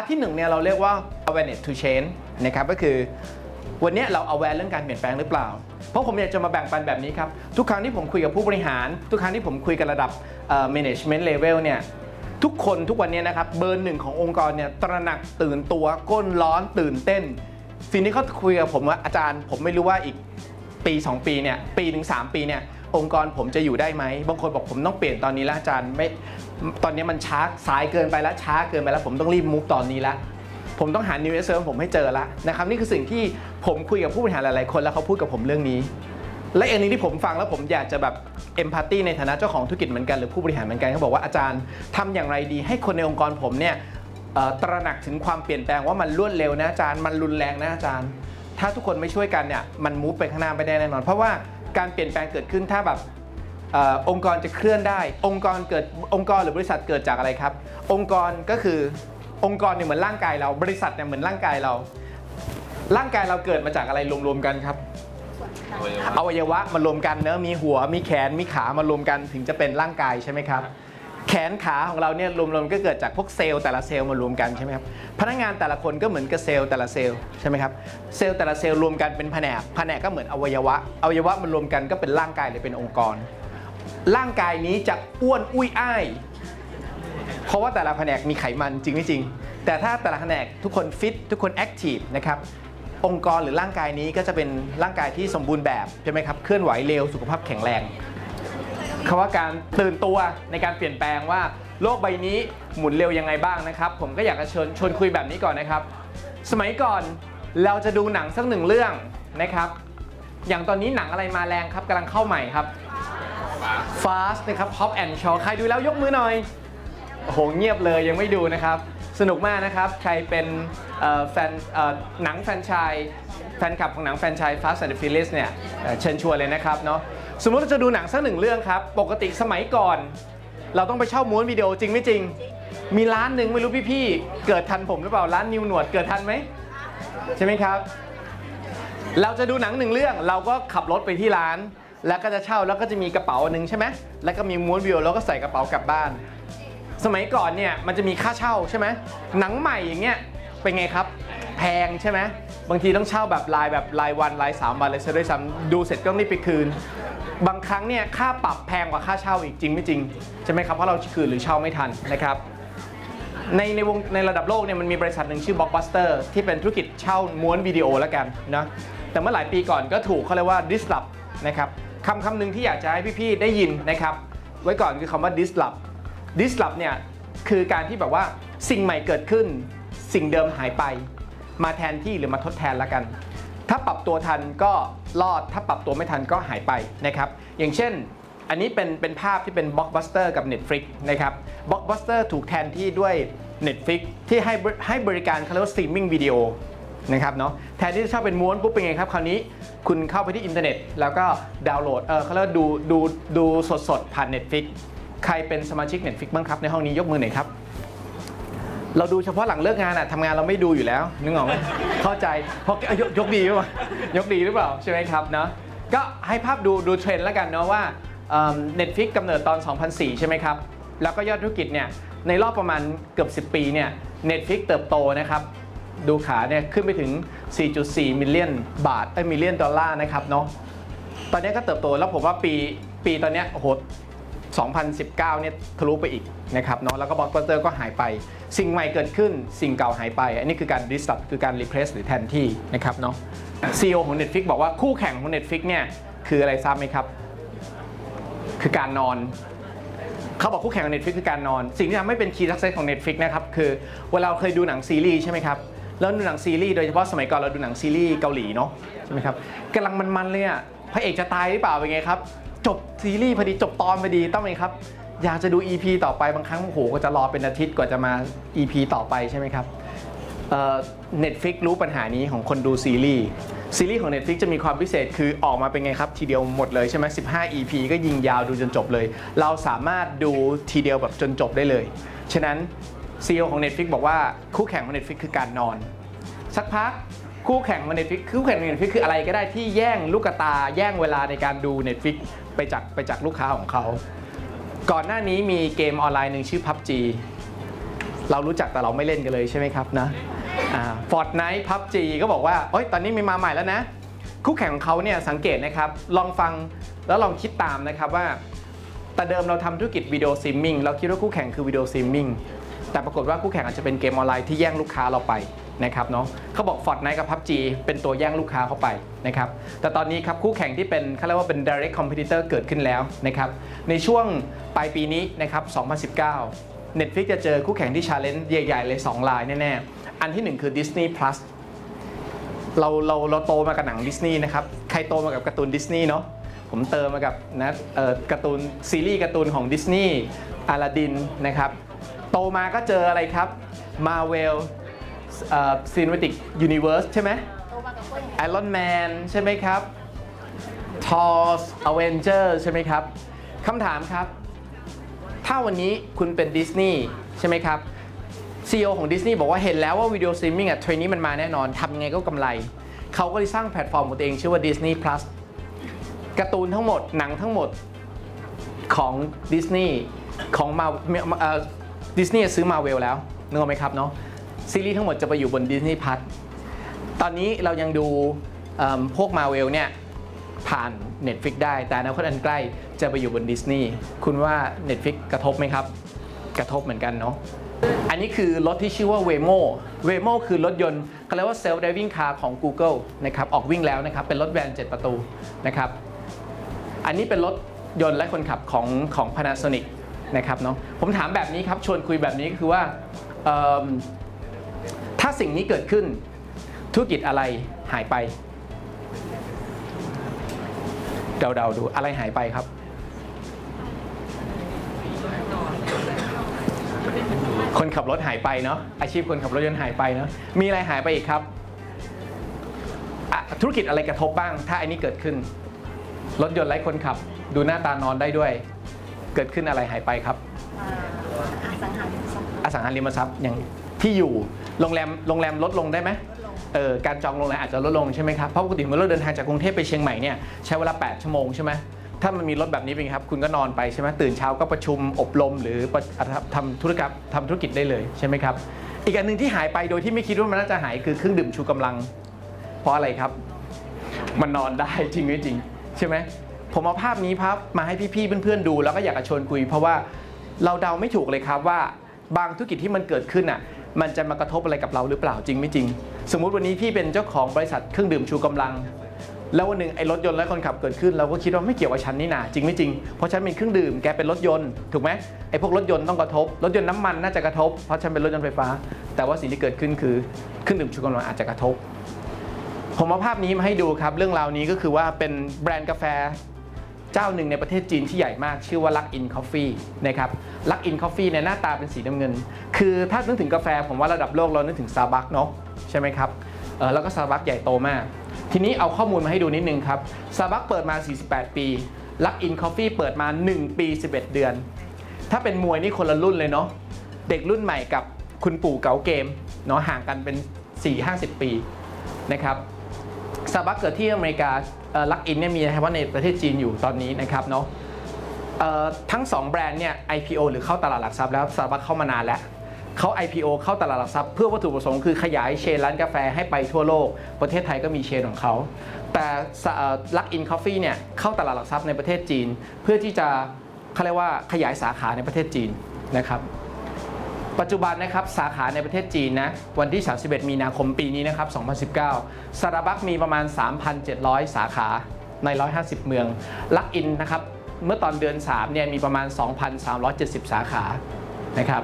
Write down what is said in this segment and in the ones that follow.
ร์ทที่หนึ่งเนี่ยเราเรียกว่า awareness to change นะครับก็คือวันนี้เรา aware เรื่องการเปลี่ยนแปลงหรือเปล่า เพราะผมอยากจะมาแบ่งปันแบบนี้ครับ ทุกครั้งที่ผมคุยกับผู้บริหาร ทุกครั้งที่ผมคุยกันระดับ management level เนี่ยทุกคนทุกวันนี้นะครับเบอร์หนึ่งขององค์กรเนี่ยตระหนักตื่นตัวก้นร้อนตื่นเต้น สิ่งที่เขาคุยกับผมว่าอาจารย์ ผมไม่รู้ว่าอีกปี 2 ปีเนี่ยปีถึง3ปีเนี่ย องค์กรผมจะอยู่ได้ไหมบางคนบอกผมต้องเปลี่ยนตอนนี้แล้วอาจารย์ไม่ตอนนี้มันช้าสายเกินไปแล้วช้าเกินไปแล้ว ผมต้องรีบมูฟตอนนี้ล้วผมต้องหา new s ผมให้เจอล้วนะครับนี่คือสิ่งที่ผมคุยกับผู้บริหารหลายๆคนแล้วเขาพูดกับผมเรื่องนี้ และอันนี้ที่ผมฟังแล้วผมอยากจะแบบเอมพัตตีในฐานะเจ้าของธุรกิจเหมือนกันหรือผู้บริหารเหมือนกันเขาบอกว่าอาจารย์ทำอย่างไรดี ให้คนในองค์กรผมเนี่ยตระหนักถึงความเปลี่ยนแปลงว่ามันรวดเร็วนะอาจารย์มันรุนแรงนะอาจารย์ ถ้าทุกคนไม่ช่วยกันเนี่ยมันมูฟไปข้างหน้าไม่ได้แน่นอน เพราะว่า การเปลี่ยนแปลงเกิดขึ้นถ้าแบบเออองค์กรจะเคลื่อนได้ องค์กรเกิดองค์กรหรือบริษัทเกิดจากอะไรครับ องค์กรก็คือองค์กรเนี่ยเหมือนร่างกายเรา บริษัทเนี่ยเหมือนร่างกายเรา ร่างกายเราเกิดมาจากอะไรรวมๆกันครับอวัยวะมารวมกันเนอะมีหัวมีแขนมีขามารวมกันถึงจะเป็นร่างกายใช่ไหมครับ แขนขาของเราเนี่ยรวมๆก็เกิดจากพวกเซลล์แต่ละเซลล์มารวมกันใช่ไหมครับพนักงานแต่ละคนก็เหมือนกับเซลล์แต่ละเซลล์ใช่ไหมครับเซลล์แต่ละเซลล์รวมกันเป็นแผนกแผนกก็เหมือนอวัยวะอวัยวะมันรวมกันก็เป็นร่างกายหรือเป็นองค์กร ร่างกายนี้จะอ้วนอุ้ยอ้ายเพราะว่าแต่ละแผนกมีไขมันจริงไม่จริง แต่ถ้าแต่ละแผนกทุกคนฟิตทุกคนแอคทีฟนะครับองค์กรหรือร่างกายนี้ก็จะเป็นร่างกายที่สมบูรณ์แบบใช่ไหมครับเคลื่อนไหวเร็วสุขภาพแข็งแรง คำว่าการตื่นตัวในการเปลี่ยนแปลงว่าโลกใบนี้หมุนเร็วยังไงบ้างนะครับ ผมก็อยากจะเชิญชวนคุยแบบนี้ก่อนนะครับ สมัยก่อนเราจะดูหนังสักหนึ่งเรื่องนะครับ อย่างตอนนี้หนังอะไรมาแรงครับกำลังเข้าใหม่ครับ Fast นะครับ Hop and Shaw ใครดูแล้วยกมือหน่อยโหเงียบเลยยังไม่ดูนะครับ สนุกมากนะครับ ใครเป็นแฟนหนังแฟนชายแฟนคลับของหนังแฟนชาย Fast and the Furious เนี่ยเชิญชวนเลยนะครับเนาะ สมมติเราจะดูหนังสักหนึ่งเรื่องครับ ปกติสมัยก่อน เราต้องไปเช่าม้วนวิดีโอจริงไม่จริง มีร้านหนึ่งไม่รู้พี่ๆเกิดทันผมหรือเปล่าร้านนิวหนวดเกิดทันไหมใช่ไหมครับ เราจะดูหนังหนึ่งเรื่อง เราก็ขับรถไปที่ร้าน แล้วก็จะเช่าแล้วก็จะมีกระเป๋าหนึ่งใช่ไหมแล้วก็มีม้วนวิดีโอแล้วก็ใส่กระเป๋ากลับบ้าน สมัยก่อนเนี่ยมันจะมีค่าเช่าใช่ไหมหนังใหม่อย่างเงี้ยเป็นไงครับ แพงใช่ไหม บางทีต้องเช่าแบบรายแบบรายวันรายสามวันเลยซะด้วยซ้ำดูเสร็จก็ต้องรีบไปคืน บางครั้งเนี่ยค่าปรับแพงกว่าค่าเช่าอีกจริงไม่จริงใช่ไหมครับเพราะเราคืนหรือเช่าไม่ทันนะครับในในวงในระดับโลกเนี่ยมันมีบริษัทหนึ่งชื่อ Blockbuster ที่เป็นธุรกิจเช่าม้วนวิดีโอแล้วกันนะแต่เมื่อหลายปีก่อนก็ถูกเขาเรียกว่า disrupt นะครับคำคำหนึ่งที่อยากจะให้พี่ๆได้ยินนะครับ ไว้ก่อนคือคำว่า disrupt disrupt เนี่ยคือการที่แบบว่าสิ่งใหม่เกิดขึ้น สิ่งเดิมหายไป มาแทนที่หรือมาทดแทนละกัน ถ้าปรับตัวทันก็รอดถ้าปรับตัวไม่ทันก็หายไปนะครับ อย่างเช่น อันนี้เป็นเป็นภาพที่เป็น Blockbuster กับ Netflix นะครับ Blockbuster ถูกแทนที่ด้วย Netflix ที่ให้ให้บริการเขาเรียกว่า streaming video นะครับเนาะแทนที่จะช่าเป็นม้วนปุ๊บเป็นไงครับคราวนี้คุณเข้าไปที่อินเทอร์เน็ต แล้วก็ดาวน์โหลดเออเขาเรียกดูดูดูสดๆผ่าน Netflix ใครเป็นสมาชิก Netflix บ้างครับในห้องนี้ยกมือหน่อยครับ เราดูเฉพาะหลังเลิกงานอะทำงานเราไม่ดูอยู่แล้วนึกออกไหมเข้าใจเพราะยกยกดีหรือเปล่ายกดีหรือเปล่าใช่ไหมครับเนาะก็ให้ภาพดูดูเทรนด์แล้วกันเนาะว่าเน็ตฟิกกำเนิดตอน 2004 ใช่ไหมครับ แล้วก็ยอดธุรกิจเนี่ยในรอบประมาณเกือบ 10 ปีเนี่ยเน็ตฟิกเติบโตนะครับ ดูขาเนี่ยขึ้นไปถึง 4.4 มิลเลียนบาทเอ้มิลเลียนดอลลาร์นะครับเนาะตอนนี้ก็เติบโตแล้วผมว่าปีปีตอนเนี้ยโอ้โห 2019เนี่ยทะลุไปอีกนะครับเนาะแล้วก็บล็อกบัสเตอร์ก็หายไป สิ่งใหม่เกิดขึ้นสิ่งเก่าหายไป อันนี้คือการ disrupt คือการ replace หรือแทนที่นะครับเนาะ CEO ของ Netflix บอกว่าคู่แข่งของ Netflix เนี่ยคืออะไรทราบไหมครับ คือการนอนเขาบอกคู่แข่งของ Netflix คือการนอน สิ่งที่ทำให้เป็น key success ของ Netflix นะครับคือเวลาเราเคยดูหนังซีรีส์ใช่ไหมครับแล้วดูหนังซีรีส์โดยเฉพาะสมัยก่อนเราดูหนังซีรีส์เกาหลีเนาะใช่ไหมครับกำลังมันๆเลยอะพระเอกจะตายหรือเปล่าเป็นไงครับ จบซีรีส์พอดีจบตอนพอดีต้องไหมครับ อยากจะดู EP ต่อไปบางครั้งโอ้โหก็จะรอเป็นอาทิตย์กว่าจะมา EP ต่อไปใช่ไหมครับเน็ตฟิกรู้ปัญหานี้ของคนดูซีรีส์ซีรีส์ของ Netflix จะมีความพิเศษคือออกมาเป็นไงครับ ทีเดียวหมดเลยใช่ไหม15 EP ก็ยิงยาวดูจนจบเลย เราสามารถดูทีเดียวแบบจนจบได้เลย ฉะนั้น CEO ของ Netflix บอกว่าคู่แข่งของ Netflix คือการนอน สักพัก คู่แข่งของ Netflix คู่แข่งของ Netflix คืออะไรก็ได้ที่แย่งลูกตาแย่งเวลาในการดู Netflix ไปจากไปจากลูกค้าของเขา ก่อนหน้านี้มีเกมออนไลน์หนึ่งชื่อ PUBG เรารู้จักแต่เราไม่เล่นกันเลยใช่ไหมครับนะฟอร์ดไนท์พับจีก็บอกว่าเอ้ยตอนนี้มีมาใหม่แล้วนะ คู่แข่งของเขาเนี่ยสังเกตนะครับ ลองฟังแล้วลองคิดตามนะครับว่า แต่เดิมเราทำธุรกิจวิดีโอซิมมิ่งเราคิดว่าคู่แข่งคือวิดีโอซิมมิ่งแต่ปรากฏว่าคู่แข่งอาจจะเป็นเกมออนไลน์ที่แย่งลูกค้าเราไป นะครับเนาะเขาบอก Fortnite กับ PUBG เป็นตัวแย่งลูกค้าเข้าไปนะครับแต่ตอนนี้ครับคู่แข่งที่เป็นเขาเรียกว่าเป็น direct competitor เกิดขึ้นแล้วนะครับในช่วงปลายปีนี้นะครับ 2019 Netflix จะเจอคู่แข่งที่ challenge ใหญ่ ๆ เลย 2 ลายแน่ๆ อันที่ 1 คือ Disney Plus เราเราเราโตมากับหนังดิสนีย์นะครับ ใครโตมากับการ์ตูนดิสนีย์เนาะผมเติมมากับนะเอ่อการ์ตูนซีรีส์การ์ตูนของดิสนีย์อลาดินนะครับ โตมาก็เจออะไรครับ Marvel เอ่อ Cinematic Universe ใช่ไหมโตมากับกล้วยไอรอนแมนใช่ไหมครับทอร์สอเวนเจอร์ใช่ไหมครับคำถามครับ ถ้าวันนี้คุณเป็นดิสนีย์ใช่ไหมครับ CEO ของดิสนีย์บอกว่าเห็นแล้วว่าวิดีโอสตรีมมิ่งอะเทรนนี้มันมาแน่นอนทำยังไงก็กำไร เขาก็เลยสร้างแพลตฟอร์มของตัวเองชื่อว่า Disney Plus การ์ตูนทั้งหมดหนังทั้งหมดของดิสนีย์ของมาดิสนีย์ซื้อมาเวลแล้วนึกออกไหมครับเนาะ ซีรีส์ทั้งหมดจะไปอยู่บน Disney Plus ตอนนี้เรายังดูพวกมาเวลเนี่ยผ่าน Netflix ได้ แต่อนาคตอันใกล้จะไปอยู่บนดิสนีย์คุณว่า Netflix กระทบไหมครับ กระทบเหมือนกันเนาะอันนี้คือรถที่ชื่อว่า Waymo Waymo คือรถยนต์เขาเรียกว่า self driving car ของ Google นะครับออกวิ่งแล้วนะครับ เป็นรถแวน 7 ประตูนะครับ อันนี้เป็นรถยนต์และคนขับของของ Panasonic นะครับเนาะผมถามแบบนี้ครับ ชวนคุยแบบนี้ก็คือว่า สิ่งนี้เกิดขึ้น ธุรกิจอะไรหายไป เดาๆดูอะไรหายไปครับ คนขับรถหายไปเนาะอาชีพคนขับรถยนต์หายไปเนาะมีอะไรหายไปอีกครับอะธุรกิจอะไรกระทบบ้าง ถ้าอันนี้เกิดขึ้น รถยนต์ไร้คนขับ ดูหน้าตานอนได้ด้วย เกิดขึ้นอะไรหายไปครับอ่าอสังหาริมทรัพย์อสังหาริมทรัพย์อย่างที่อยู่ โรงแรมโรงแรมลดลงได้ไหมลดลงเออการจองโรงแรมอาจจะลดลงใช่ไหมครับเพราะปกติเมื่อเราเดินทางจากกรุงเทพไปเชียงใหม่เนี่ยใช้เวลา 8 ชั่วโมงใช่ไหมถ้ามันมีรถแบบนี้เป็นไงครับ คุณก็นอนไปใช่ไหมตื่นเช้าก็ประชุมอบรม หรือประทำธุรกรรมทำธุรกิจได้เลยใช่ไหมครับ อีกอันหนึ่งที่หายไปโดยที่ไม่คิดว่ามันน่าจะหายคือเครื่องดื่มชูกำลัง เพราะอะไรครับ มันนอนได้จริงหรือจริง ใช่ไหมผมเอาภาพนี้พับมาให้พี่ๆเพื่อนๆดู แล้วก็อยากจะชวนคุย เพราะว่าเราเดาไม่ถูกเลยครับว่าบางธุรกิจที่มันเกิดขึ้นอะ มันจะมากระทบอะไรกับเราหรือเปล่าจริงไม่จริง สมมุติวันนี้พี่เป็นเจ้าของบริษัทเครื่องดื่มชูกำลัง แล้ววันหนึ่งไอ้รถยนต์และคนขับเกิดขึ้นเราก็คิดว่าไม่เกี่ยวกับฉันนี่นาจริงไม่จริงเพราะฉันเป็นเครื่องดื่มแกเป็นรถยนต์ถูกไหมไอ้พวกรถยนต์ต้องกระทบรถยนต์น้ำมันน่าจะกระทบเพราะฉันเป็นรถยนต์ไฟฟ้า แต่ว่าสิ่งที่เกิดขึ้นคือเครื่องดื่มชูกำลังอาจจะกระทบผมเอาภาพนี้มาให้ดูครับ เรื่องราวนี้ก็คือว่าเป็นแบรนด์กาแฟ เจ้าหนึ่งในประเทศจีนที่ใหญ่มากชื่อว่า Luck In Coffee นะครับ Luck In Coffee เนี่ยหน้าตาเป็นสีน้ำเงิน คือถ้านึกถึงกาแฟผมว่าระดับโลกเรานึกถึง Starbucks เนาะใช่ไหมครับเออแล้วก็ Starbucks ใหญ่โตมาก ทีนี้เอาข้อมูลมาให้ดูนิดนึงครับ Starbucks เปิดมา 48 ปี Luck In Coffee เปิดมา 1 ปี 11 เดือน ถ้าเป็นมวยนี่คนละรุ่นเลยเนาะเด็กรุ่นใหม่กับคุณปู่เก๋าเกมเนาะห่างกันเป็น 4-50 ปีนะครับสตาบัคเกิดที่อเมริกา ลักอินเนี่ยมีนะครับว่าในประเทศจีนอยู่ตอนนี้นะครับเนาะทั้ง 2 แบรนด์เนี่ย IPO หรือเข้าตลาดหลักทรัพย์แล้วสตาร์บัคเข้ามานานแล้วเขา IPO เข้าตลาดหลักทรัพย์เพื่อวัตถุประสงค์คือขยายเชนร้านกาแฟให้ไปทั่วโลก ประเทศไทยก็มีเชนของเขา แต่ลักอินคอฟฟี่เนี่ยเข้าตลาดหลักทรัพย์ในประเทศจีน เพื่อที่จะเขาเรียกว่าขยายสาขาในประเทศจีนนะครับ ปัจจุบันนะครับสาขาในประเทศจีนนะวันที่ 31 มีนาคมปีนี้นะครับ 2019สาร์บัคมีประมาณ 3,700 สาขาใน 150 เมือง ลักอินนะครับเมื่อตอนเดือน 3 เนี่ยมีประมาณ 2,370 สาขานะครับ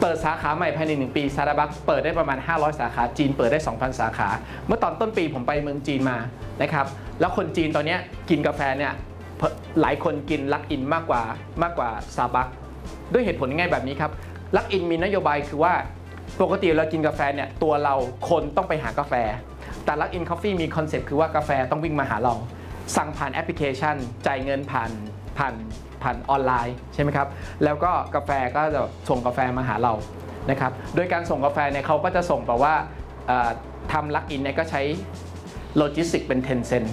เปิดสาขาใหม่ภายใน 1 ปีสตาร์บัคเปิดได้ประมาณ 500 สาขา จีนเปิดได้ 2,000 สาขา เมื่อตอนต้นปีผมไปเมืองจีนมานะครับแล้วคนจีนตอนนี้กินกาแฟเนี่ยหลายคนกินลักอินมากกว่ามากกว่าสตาร์บัค ด้วยเหตุผลง่ายแบบนี้ครับลักอินมีนโยบายคือว่าปกติเรากินกาแฟเนี่ยตัวเราคนต้องไปหากาแฟ แต่ลักอิน o f ฟ e มีคอนเซ็ปต์คือว่ากาแฟต้องวิ่งมาหาเรา สั่งผ่านแอปพลิเคชัน จ่ายเงินผ่านผ่านผ่านออนไลน์ใช่ไหมครับ แล้วก็กาแฟก็จะส่งกาแฟมาหาเรานะครับ โดยการส่งกาแฟเนี่ยเขาก็จะส่งแบบว่าทำลักอินเนี่ยก็ใช้โลจิสติกเป็น10เซน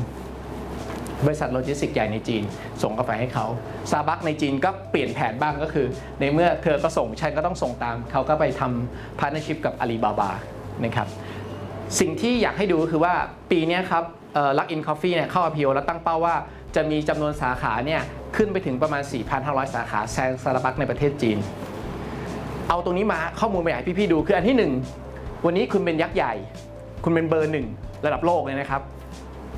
บริษัทโลจิสติกส์ใหญ่ในจีน ส่งกาแฟให้เขาซาบักในจีนก็เปลี่ยนแผนบ้างก็คือ ในเมื่อเธอก็ส่งฉันก็ต้องส่งตาม เขาก็ไปทำพาร์ n เน r s h ชิพกับอาลีบาบานะครับสิ่งที่อยากให้ดูก็คือว่าปีนี้ครับลักอินคอฟฟี่เนี่ยเข้า IPO แล้วตั้งเป้าว่าจะมีจำนวนสาขาเนี่ยขึ้นไปถึงประมาณ 4,500 สาขาแซงซาบักในประเทศจีน เอาตรงนี้มาข้อมูลมาอยากให้พี่ๆดูคืออันที่หนึ่งวันนี้คุณเป็นยักษ์ใหญ่ คุณเป็นเบอร์หนึ่งระดับโลกเลยนะครับ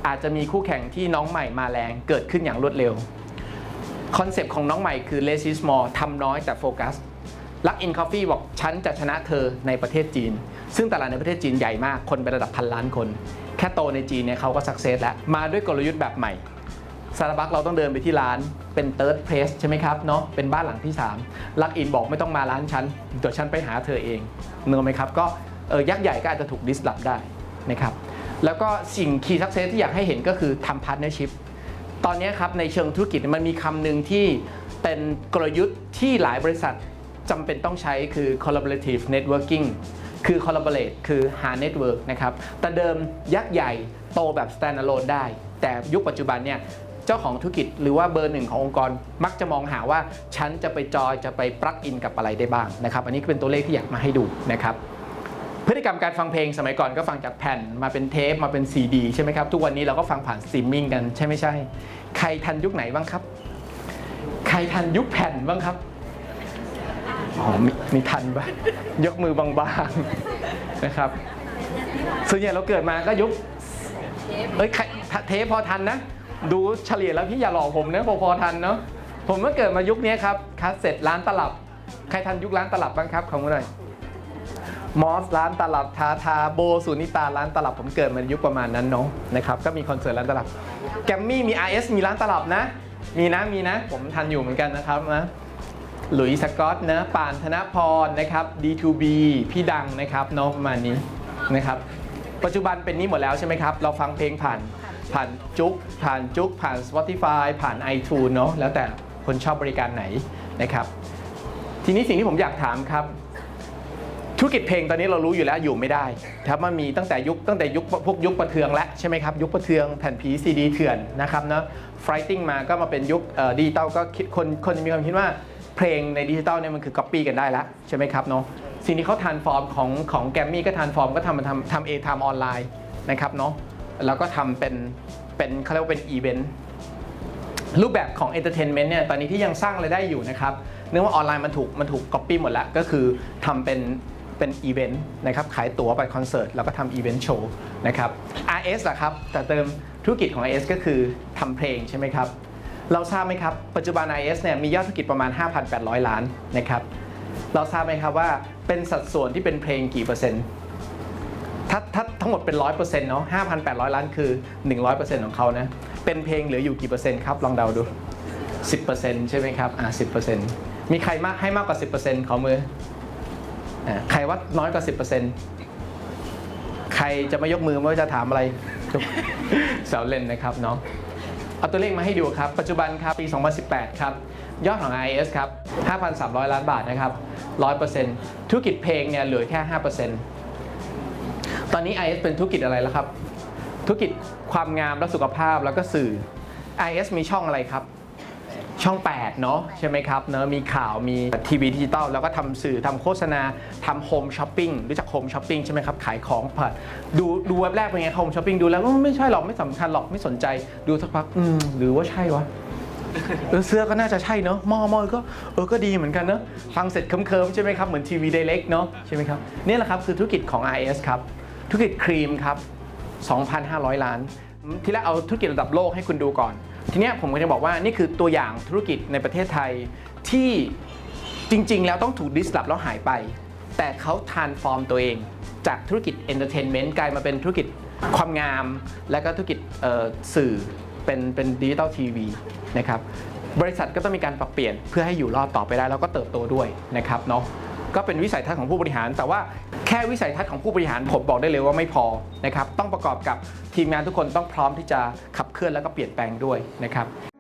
อาจจะมีคู่แข่งที่น้องใหม่มาแรงเกิดขึ้นอย่างรวดเร็วคอนเซปต์ของน้องใหม่คือ less is more ทำน้อยแต่โฟกัสลักอินคอฟฟี่บอกฉันจะชนะเธอในประเทศจีน ซึ่งตลาดในประเทศจีนใหญ่มากคนเป็นระดับพันล้านคน แค่โตในจีนเนี่ยเขาก็สักเซสแล้ว มาด้วยกลยุทธ์แบบใหม่ซา r าบักเราต้องเดินไปที่ร้านเป็นเ h ิร์ดเพลสใช่ไหมครับเนาะเป็นบ้านหลังที่3ลักอินบอกไม่ต้องมาร้านฉันเดี๋ยวฉันไปหาเธอเองเนื้อไหมครับก็เออยักษ์ใหญ่ก็อาจจะถูกดิสลอฟได้นะครับ แล้วก็สิ่งคีย์สักเซสที่อยากให้เห็นก็คือทำพาร์ n เน r s h ชิพตอนนี้ครับในเชิงธุรกิจมันมีคำหนึ่งที่เป็นกลยุทธ์ที่หลายบริษัทจำเป็นต้องใช้คือ collaborative networking คือ collaborate คือหา network นะครับแต่เดิมยักษ์ใหญ่โตแบบ standalone ได้ แต่ยุคปัจจุบันเนี่ยเจ้าของธุรกิจหรือว่าเบอร์หนึ่งขององค์กรมักจะมองหาว่า ฉันจะไปจอยจะไปปลักอินกับอะไรได้บ้างนะครับ อันนี้ก็เป็นตัวเลขที่อยากมาให้ดูนะครับ พฤติกรรมการฟังเพลงสมัยก่อนก็ฟังจากแผ่นมาเป็นเทปมาเป็นซีดีใช่ไหมครับ ทุกวันนี้เราก็ฟังผ่านสตรีมมิ่งกันใช่ไม่ใช่ ใครทันยุคไหนบ้างครับ ใครทันยุคแผ่นบ้างครับอ๋อมีมีทันปะยกมือบางๆนะครับส่วนใหญ่เราเกิดมาก็ยุคเอ้ยเทปพอทันนะ ดูเฉลี่ยแล้วพี่อย่าหลอกผมนะพอพอทันเนาะผมเมื่อเกิดมายุคนี้ครับคาสเซ็ตร้านตลับ ใครทันยุคร้านตลับบ้างครับของอะไร มอสร้านตลับทาทาโบสุนิตาร้านตลับผมเกิดมายุคประมาณนั้นเนาะนะครับก็มีคอนเสิร์ตร้านตลับแกมมี่มี RS มีร้านตลับนะ มีนะมีนะ ผมทันอยู่เหมือนกันนะครับนะหลุยส์สกอตนะป่านธนพรนะครับ D2B พี่ดังนะครับเนาะประมาณนี้นะครับปัจจุบันเป็นนี้หมดแล้วใช่ไหมครับ เราฟังเพลงผ่านผ่านจุกผ่านจุกผ่าน Spotify ผ่าน iTunes เนาะแล้วแต่คนชอบบริการไหนนะครับ ทีนี้สิ่งที่ผมอยากถามครับ ธุรกิจเพลงตอนนี้เรารู้อยู่แล้วอยู่ไม่ได้ครับมันมีตั้งแต่ยุคตั้งแต่ยุคพวกยุคประเทืองแล้วใช่ไหมครับยุคประเทืองแผ่นผีซีดีเถื่อนนะครับเนาะฟลายติ้งมาก็มาเป็นยุคดิจิตอลก็คิดคนคนมีความคิดว่าเพลงในดิจิตอลเนี่ยมันคือก๊อปปี้กันได้แล้วใช่ไหมครับเนาะสิ่งที่เขาทานฟอร์มของของแกรมมี่ก็ทานฟอร์มก็ทำมาทำทำเอทำออนไลน์นะครับเนาะแล้วก็ทำเป็นเป็นเขาเรียกว่าเป็นอีเวนต์รูปแบบของ Entertainment เนี่ยตอนนี้ที่ยังสร้างรายได้อยู่นะครับเนื่องว่าออนไลน์มันถูกมันถูกก๊อปปี้หมดแล้วก็คือทำเป็น เป็นอีเวนต์นะครับขายตั๋วไปคอนเสิร์ตแล้วก็ทำอีเวนต์โชว์นะครับ RS ล่ะครับ แต่เติมธุรกิจของ RS ก็คือทำเพลงใช่ไหมครับ เราทราบไหมครับ ปัจจุบัน RS เนี่ยมียอดธุรกิจประมาณ 5,800 ล้านนะครับเราทราบไหมครับว่าเป็นสัดส่วนที่เป็นเพลงกี่เปอร์เซ็นต์ถ้าถ้าทั้งหมดเป็น 100%เนาะ5,800 ล้านคือ 100%ของเขานะเป็นเพลงเหลืออยู่กี่เปอร์เซ็นต์ครับลองเดาดู 10%ใช่ไหมครับอ่า10%มีใครมากให้มากกว่า 10%ขอมือ ใครว่าน้อยกว่า 10%ใครจะไม่ยกมือไม่ว่าจะถามอะไรแซวเล่นนะครับเนาะเอาตัวเลขมาให้ดูครับ ปัจจุบันครับปี 2018 ครับ ยอดของ IS ครับ 5,300 ล้านบาทนะครับ 100%ธุรกิจเพลงเนี่ยเหลือแค่ 5%ตอนนี้ IS เป็นธุรกิจอะไรแล้วครับ ธุรกิจความงามและสุขภาพแล้วก็สื่อ IS มีช่องอะไรครับ ช่อง 8 เนาะใช่ไหมครับเนอะมีข่าวมีทีวีดิจิตอลแล้วก็ทำสื่อทำโฆษณาทำโฮมช้อปปิ้งรู้จักโฮมช้อปปิ้งใช่ไหมครับ ขายของผ่านดูดูเว็บแรกเป็นไงโฮมช้อปปิ้งดูแล้วไม่ใช่หรอกไม่สำคัญหรอกไม่สนใจดูสักพักอืมหรือว่าใช่วะเออเสื้อก็น่าจะใช่เนอะหมอมอก็เออก็ดีเหมือนกันเนอะฟังเสร็จเคิมๆใช่ไหมครับเหมือนทีวีไดเ c กเนาะใช่ไหมครับนี่แหละครับคือธุรกิจของ IS ครับธุรกิจครีมครับ 2,500 ล้าน ทีแรกเอาธุรกิจระดับโลกให้คุณดูก่อน ทีนี้ผมก็จะบอกว่านี่คือตัวอย่างธุรกิจในประเทศไทยที่จริง ๆ แล้วต้องถูกดิสลอฟแล้วหายไป แต่เขาทานฟอร์มตัวเอง จากธุรกิจเอนเตอร์เทนเมนต์กลายมาเป็นธุรกิจความงาม และก็ธุรกิจสื่อเป็นเป็นดิจิตอลทีวีนะครับบริษัทก็ต้องมีการปรับเปลี่ยนเพื่อให้อยู่รอดต่อไปได้แล้วก็เติบโตด้วยนะครับเนาะ ก็เป็นวิสัยทัศน์ของผู้บริหาร แต่ว่าแค่วิสัยทัศน์ของผู้บริหารผมบอกได้เลยว่าไม่พอนะครับต้องประกอบกับทีมงานทุกคนต้องพร้อมที่จะขับเคลื่อนแล้วก็เปลี่ยนแปลงด้วยนะครับ